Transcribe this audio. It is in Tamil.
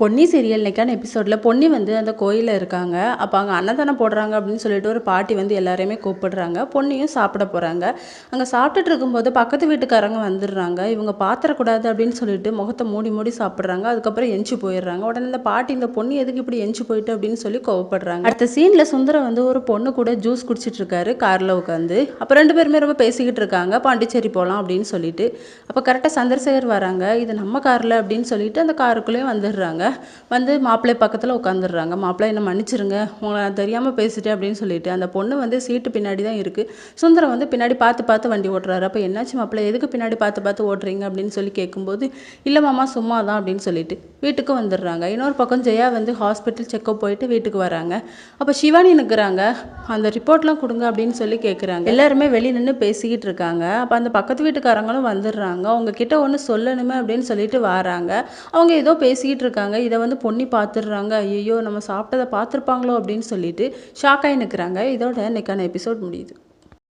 பொன்னி சீரியல் இன்னைக்கான எபிசோடில் பொன்னி வந்து அந்த கோயிலில் இருக்காங்க. அப்போ அங்கே அன்னதானம் போடுறாங்க அப்படின்னு சொல்லிட்டு ஒரு பாட்டி வந்து எல்லாரையுமே கூப்பிடுறாங்க. பொன்னியும் சாப்பிட போகிறாங்க அங்கே சாப்பிட்டுட்டு இருக்கும்போது பக்கத்து வீட்டுக்காரங்க வந்துடுறாங்க. இவங்க பாத்திரக்கூடாது அப்படின்னு சொல்லிட்டு முகத்தை மூடி மூடி சாப்பிட்றாங்க. அதுக்கப்புறம் எஞ்சி போயிடுறாங்க. உடனே இந்த பாட்டி இந்த பொண்ணு எதுக்கு இப்படி எஞ்சி போயிட்டு அப்படின்னு சொல்லி கோவப்படுறாங்க. அடுத்த சீனில் சுந்தரம் வந்து ஒரு பொண்ணு கூட ஜூஸ் குடிச்சிட்டு இருக்காரு காரில் உட்காந்து அப்போ ரெண்டு பேருமே ரொம்ப பேசிக்கிட்டு இருக்காங்க. பாண்டிச்சேரி போகலாம் அப்படின்னு சொல்லிட்டு. அப்போ கரெக்டாக சந்திரசேகர் வராங்க. இது நம்ம காரில் அப்படின்னு சொல்லிட்டு அந்த காருக்குள்ளேயும் வந்துடுறாங்க. வந்து மாப்பிள்ளை பக்கத்தில் உட்காந்துடுறாங்க மாப்பிள்ளை என்ன மன்னிச்சிருங்க. உங்களை நான் தெரியாமல் பேசிட்டேன் அப்படின்னு சொல்லிட்டு அந்த பொண்ணு வந்து சீட்டு பின்னாடி தான் இருக்குது சுந்தரம் வந்து பின்னாடி பார்த்து பார்த்து வண்டி ஓட்டுறாரு. அப்போ என்னாச்சு மாப்பிள்ளை? எதுக்கு பின்னாடி பார்த்து பார்த்து ஓட்டுறீங்க? அப்படின்னு சொல்லி கேட்கும்போது இல்லை மாமா சும்மா தான் அப்படின்னு சொல்லிட்டு வீட்டுக்கு வந்துடுறாங்க. இன்னொரு பக்கம் ஜெயா வந்து ஹாஸ்பிட்டல் செக்கப் போயிட்டு வீட்டுக்கு வராங்க. அப்போ சிவானி நிற்கிறாங்க அந்த ரிப்போர்ட்லாம் கொடுங்க அப்படின்னு சொல்லி கேட்குறாங்க எல்லாருமே வெளியே நின்று பேசிக்கிட்டு இருக்காங்க. அப்போ அந்த பக்கத்து வீட்டுக்காரங்களும் வந்துடுறாங்க. அவங்க கிட்ட ஒன்று சொல்லணுமே அப்படின்னு சொல்லிட்டு வராங்க. அவங்க ஏதோ பேசிக்கிட்டு இருக்காங்க. இதை வந்து பொண்ணி பார்த்துடுறாங்க. ஐயோ நம்ம சாப்பிட்டதை பார்த்துருப்பாங்களோ அப்படின்னு சொல்லிட்டு ஷாக் நிற்கிறாங்க. இதோட இன்றைக்கான எபிசோட் முடியுது.